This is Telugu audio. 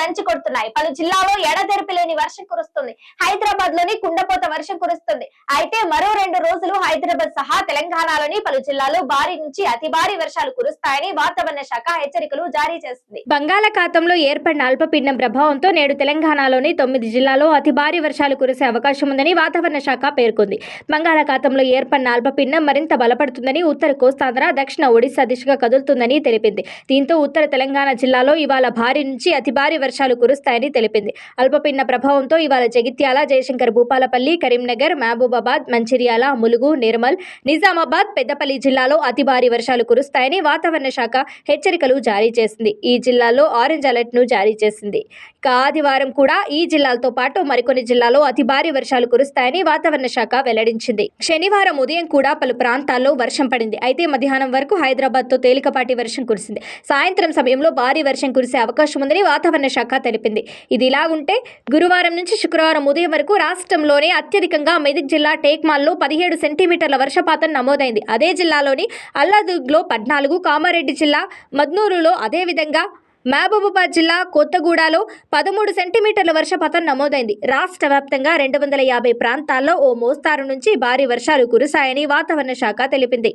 దంచి కొడుతున్నాయి. పలు జిల్లాలో ఎడతెరిపి లేని వర్షం కురుస్తుంది. హైదరాబాద్లోని కుండపోత వర్షం కురుస్తుంది. అయితే మరో రెండు రోజులు హైదరాబాద్ సహా తెలంగాణలోని పలు జిల్లాలో భారీ నుంచి అతి భారీ వర్షాలు కురుస్తాయని వాతావరణ శాఖ హెచ్చరికలు జారీ చేసింది. బంగాళాఖాతంలో ఏర్పడిన అల్పపీడనం ప్రభావంతో నేడు తెలంగాణలోని తొమ్మిది జిల్లాలో అతి భారీ వర్షాలు కురిసే అవకాశం ఉందని వాతావరణ శాఖ పేర్కొంది. బంగాళాఖాతంలో ఏర్పడిన అల్పపీడనం మరింత బలపడుతుందని ఉత్తర కోస్తాంధ్ర దక్షిణ ఒడిశా దిశగా కదులుతుందని తెలిపింది. దీంతో ఉత్తర తెలంగాణ జిల్లాలో ఇవాళ భారీ నుంచి అతి భారీ వర్షాలు కురుస్తాయని తెలిపింది. అల్పపీడన ప్రభావంతో ఇవాళ జగిత్యాల జయశంకర్ భూపాలపల్లి కరీంనగర్ మహబూబాబాద్ మంచిర్యాల ములుగు నిర్మల్ నిజామాబాద్ పెద్దపల్లి జిల్లాలో అతి భారీ వర్షాలు కురుస్తాయని వాతావరణ శాఖ హెచ్చరికలు జారీ చేసింది. ఈ జిల్లాలో ఆరెంజ్ అలర్ట్ను జారీ చేసింది. ఇక ఆదివారం కూడా ఈ జిల్లాలతో పాటు మరికొన్ని జిల్లాలో అతి భారీ వర్షాలు కురుస్తాయని వాతావరణ శాఖ వెల్లడించింది. శనివారం ఉదయం కూడా పలు ప్రాంతాల్లో వర్షం పడింది. అయితే మధ్యాహ్నం వరకు హైదరాబాద్తో తేలికపాటి వర్షం కురిసింది. సాయంత్రం సమయంలో భారీ వర్షం కురిసే అవకాశం ఉందని వాతావరణ శాఖ తెలిపింది. ఇది ఇలా ఉంటే గురువారం నుంచి శుక్రవారం ఉదయం వరకు రాష్ట్రంలోనే అత్యధికంగా మెదక్ జిల్లా టేక్మాల్లో పదిహేడు సెంటీమీటర్ల వర్షపాతం నమోదైంది. అదే జిల్లాలోని అల్లాదుర్గ్లో పద్నాలుగు కామారెడ్డి జిల్లా మద్నూరులో అదేవిధంగా మహబూబాబాద్ జిల్లా కొత్తగూడలో పదమూడు సెంటీమీటర్ల వర్షపాతం నమోదైంది. రాష్ట్ర వ్యాప్తంగా రెండు వందల యాభై ప్రాంతాల్లో ఓ మోస్తారు నుంచి భారీ వర్షాలు కురిశాయని వాతావరణ శాఖ తెలిపింది.